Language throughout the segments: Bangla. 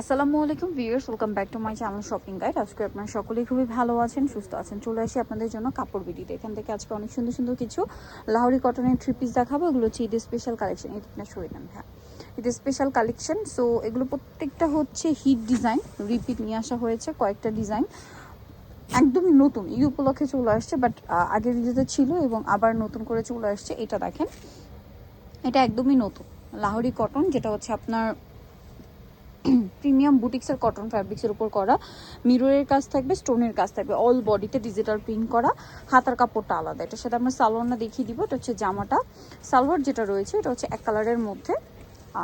আসসালামু আলাইকুম viewers, welcome back to my channel shopping guide. আজকে আপনারা সকলেই খুবই ভালো আছেন, সুস্থ আছেন। চলে আসি আপনাদের জন্য কাপড় বিডিতে। এখান থেকে আজকে অনেক সুন্দর সুন্দর কিছু লাহরি কটনের থ্রি পিস দেখাবো। এগুলো হচ্ছে ঈদের স্পেশাল কালেকশন এটা আপনার সরে নেন হ্যাঁ। ঈদের স্পেশাল কালেকশন সো এগুলো প্রত্যেকটা হচ্ছে হিট ডিজাইন রিপিট নিয়ে আসা হয়েছে কয়েকটা ডিজাইন একদমই নতুন ঈদ উপলক্ষে চলে আসছে বাট আগের ঈদেতে ছিল এবং আবার নতুন করে চলে আসছে, এটা দেখেন। এটা একদমই নতুন, লাহরি কটন যেটা হচ্ছে আপনার প্রিমিয়াম বুটিক্সের কটন ফ্যাব্রিক্সের উপর করা। মিররের কাজ থাকবে, স্টোনের কাজ থাকবে অল বডিতে ডিজিটাল প্রিন্ট করা। হাতার কাপড়টা আলাদা, এটার সাথে আমরা সালোয়ারটা দেখিয়ে দিব, এটা হচ্ছে জামাটা। সালোয়ার যেটা রয়েছে, এটা হচ্ছে এক কালারের মধ্যে,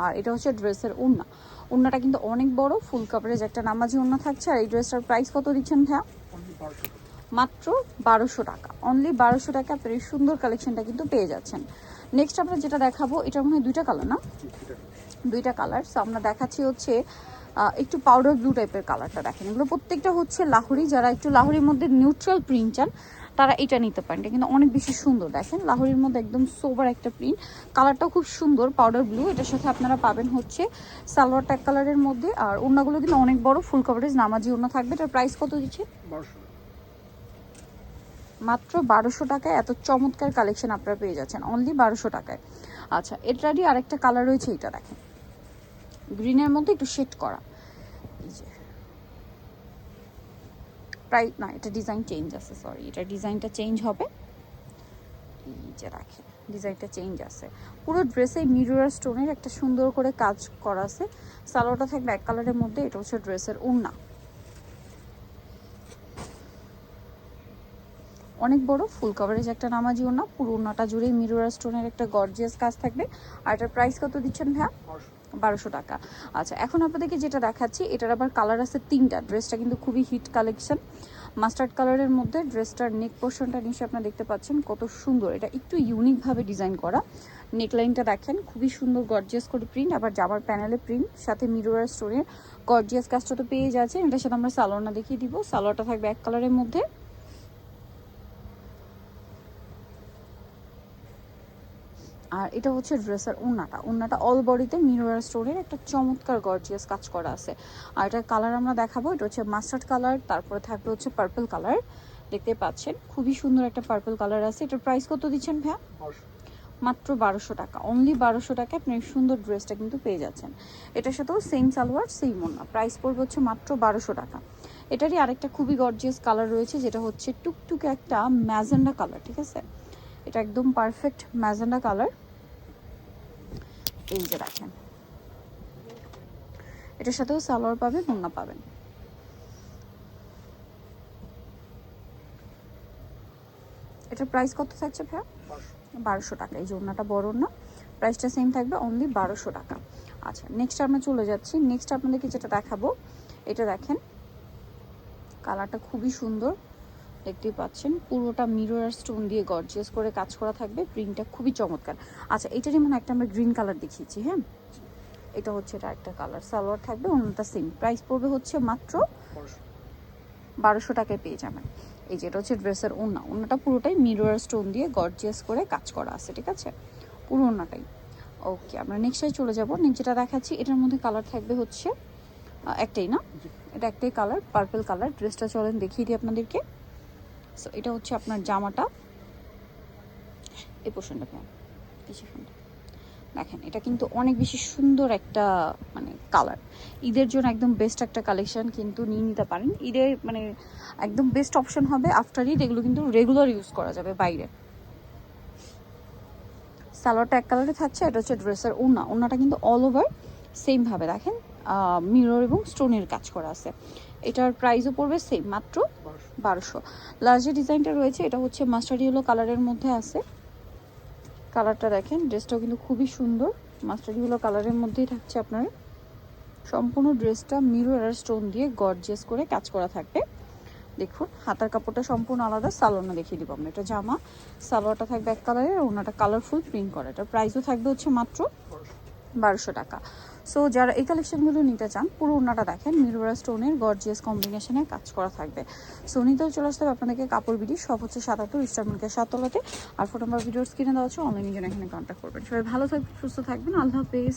আর এটা হচ্ছে ড্রেসের উন্না উন্নাটা কিন্তু অনেক বড় ফুল কাভারেজ একটা নামাজি উন্না থাকছে, আর এই ড্রেসটার প্রাইস কত দিচ্ছেন ভাইয়া? মাত্র বারোশো টাকা। অনলি বারোশো টাকা আপনার এই সুন্দর কালেকশনটা কিন্তু পেয়ে যাচ্ছেন। নেক্সট আমরা যেটা দেখাবো এটা মনে হয় দুইটা কালার না? দুইটা কালার সো আমরা দেখাচ্ছি হচ্ছে একটু পাউডার ব্লু টাইপের কালারটা দেখেন। এগুলো প্রত্যেকটা হচ্ছে লাহোরি যারা একটু লাহোরির মধ্যে নিউট্রাল প্রিন্ট চান তারা এটা নিতে পারেন। এটা কিন্তু অনেক বেশি সুন্দর দেখেন লাহোরির মধ্যে একদম সোবার একটা প্রিন্ট কালারটাও খুব সুন্দর পাউডার ব্লু এটার সাথে আপনারা পাবেন হচ্ছে সালোয়ার ট্যাগ কালারের মধ্যে আর ওড়নাগুলো কিন্তু অনেক বড় ফুল কভারেজ নামাজি ওড়না থাকবে। এটার প্রাইস কত দিচ্ছে? মাত্র বারোশো টাকায় এত চমৎকার কালেকশন আপনারা পেয়ে যাচ্ছেন অনলি বারোশো টাকায়। আচ্ছা এটারই আরেকটা কালার রয়েছে এটা দেখেন। গ্রিনের মধ্যে একটু শেড করা। এই যে। প্রায়, না, এটা ডিজাইন চেঞ্জ আছে সরি এটা ডিজাইনটা চেঞ্জ হবে। এই যে রাখেন, ডিজাইনটা চেঞ্জ আছে। পুরো ড্রেসে মিরর স্টোনের একটা সুন্দর করে কাজ করা আছে। সালোয়ারটা থাকবে এক কালারের মধ্যে, এটা হচ্ছে ড্রেসের ওড়না। অনেক বড় ফুল কভারেজ একটা নামাজি ওড়না, পুরো ওড়নাটা জুড়ে মিরর স্টোনের একটা গর্জিয়াস কাজ থাকবে। আর এটার প্রাইস কত দিচ্ছেন ভাইয়া? বারোশো টাকা। আচ্ছা এখন আপনাদেরকে যেটা দেখাচ্ছি, এটার আবার কালার আছে তিনটা। ড্রেসটা কিন্তু খুবই হিট কালেকশন মাস্টার্ড কালারের মধ্যে ড্রেসটার নেক পোর্শনটা নিশ্চয়ই আপনারা দেখতে পাচ্ছেন, কত সুন্দর। এটা একটু ইউনিকভাবে ডিজাইন করা। নেকলাইনটা দেখেন, খুবই সুন্দর গর্জিয়াস করে প্রিন্ট আবার জামার প্যানেলে প্রিন্ট সাথে মিরর স্টোনের গর্জিয়াস কাজটা তো পেয়ে যাচ্ছে এটার সাথে আমরা সালোয়ারটা দেখিয়ে দিব। সালোয়ারটা থাকবে এক কালারের মধ্যে। আর এটা হচ্ছে ড্রেসের ওন্নাটা ওন্নাটা অল বডিতে মিরর স্টোনের একটা চমৎকার গর্জিয়াস কাজ করা আছে। আর এটার কালার আমরা দেখাবো, এটা হচ্ছে মাস্টার্ড কালার তারপরে থাকবে হচ্ছে পার্পল কালার দেখতে পাচ্ছেন, খুবই সুন্দর একটা পার্পল কালার আছে। এটার প্রাইস কত দিচ্ছেন ভ্যা মাত্র বারোশো টাকা। অনলি বারোশো টাকা আপনি সুন্দর ড্রেসটা কিন্তু পেয়ে যাচ্ছেন। এটার সাথেও সেম সালোয়ার সেম ওন্না প্রাইস পড়বে হচ্ছে মাত্র বারোশো টাকা। এটারই আরেকটা খুবই গর্জিয়াস কালার রয়েছে, যেটা হচ্ছে টুকটুকে একটা ম্যাজেন্ডা কালার ঠিক আছে? এটা একদম পারফেক্ট ম্যাজেন্ডা কালার এই যে দেখেন। এটার সাথেও সালোয়ার পাবেন ওন্না পাবেন। এটার প্রাইস কত থাকছে ভাইয়া? বারোশো টাকা। এই যে ওন্নাটা বড় না প্রাইসটা সেম থাকবে অনলি বারোশো টাকা। আচ্ছা নেক্সট আমরা চলে যাচ্ছি। নেক্সট আপনাদেরকে যেটা দেখাবো, এটা দেখেন। কালারটা খুবই সুন্দর। দেখতেই পাচ্ছেন। পুরোটা মিরর আর স্টোন দিয়ে গর্জিয়াস করে কাজ করা থাকবে। প্রিন্টটা খুবই চমৎকার। আচ্ছা এটারই মানে একটা আমরা গ্রিন কালার দেখিয়েছি হ্যাঁ? এটা হচ্ছে এটা একটা কালার সালোয়ার থাকবে অন্যটা সেম প্রাইস পড়বে হচ্ছে মাত্র বারোশো টাকায় পেয়ে যাবেন। এই যে এটা হচ্ছে ড্রেসের ওনা ওড়নাটা পুরোটাই মিরর স্টোন দিয়ে গর্জিয়াস করে কাজ করা আছে ঠিক আছে? পুরো ওড়নাটাই। ওকে আমরা নেক্সটে চলে যাব। নেক্সট যেটা দেখাচ্ছি এটার মধ্যে কালার থাকবে হচ্ছে একটাই না? এটা একটাই কালার পার্পল কালার ড্রেসটা চলেন দেখিয়ে দিই আপনাদেরকে। সো এটা হচ্ছে আপনার জামাটা। এই কেন এই সেকশনটা দেখেন, এটা কিন্তু অনেক বেশি সুন্দর একটা মানে কালার ঈদের জন্য একদম বেস্ট একটা কালেকশন কিন্তু নিয়ে নিতে পারেন। ঈদের মানে একদম বেস্ট অপশন হবে আফটার ঈদ। এগুলো কিন্তু রেগুলার ইউজ করা যাবে বাইরে। সালোয়ারটা এক কালারে থাকছে, এটা হচ্ছে ড্রেসের ওড়না। ওড়নাটা কিন্তু অল ওভার সেমভাবে দেখেন মিরর এবং স্টোনের কাজ করা আছে। এটার প্রাইসও পড়বে সেম মাত্র বারোশো। লাস্ট যে ডিজাইনটা রয়েছে, এটা হচ্ছে মাস্টার ইয়েলো কালারের মধ্যে আছে। কালারটা দেখেন ড্রেসটাও কিন্তু খুবই সুন্দর। মাস্টার ইয়েলো কালারের মধ্যেই থাকছে আপনার। সম্পূর্ণ ড্রেসটা মিরর আর স্টোন দিয়ে গর্জিয়াস করে কাজ করা থাকবে দেখুন, হাতার কাপড়টা সম্পূর্ণ আলাদা। সালোয়ারটা দেখিয়ে দিব আমরা এটা জামা। সালোয়ারটা থাকবে এক কালারের আর ওনাটা কালারফুল প্রিন্ট করা। এটা প্রাইসও থাকবে হচ্ছে মাত্র বারোশো টাকা। সো যারা এই কালেকশনগুলো নিতে চান, পুরো ওনাটা দেখেন মিরোরা স্টোনের গর্জিয়াস কম্বিনেশনে কাজ করা থাকবে। সো নিতেও চলে আসতে হবে আপনাদেরকে কাপড় বিডি সব হচ্ছে সাতাত্তর ইস্টারমার্কের সাততলাতে। আর ফটো নাম্বার ভিডিওর স্ক্রিনে দেওয়া হচ্ছে অনলাইনের জন্য এখানে কন্ট্যাক্ট করবেন। সবাই ভালো থাকবেন, সুস্থ থাকবেন, আল্লাহ হাফেজ।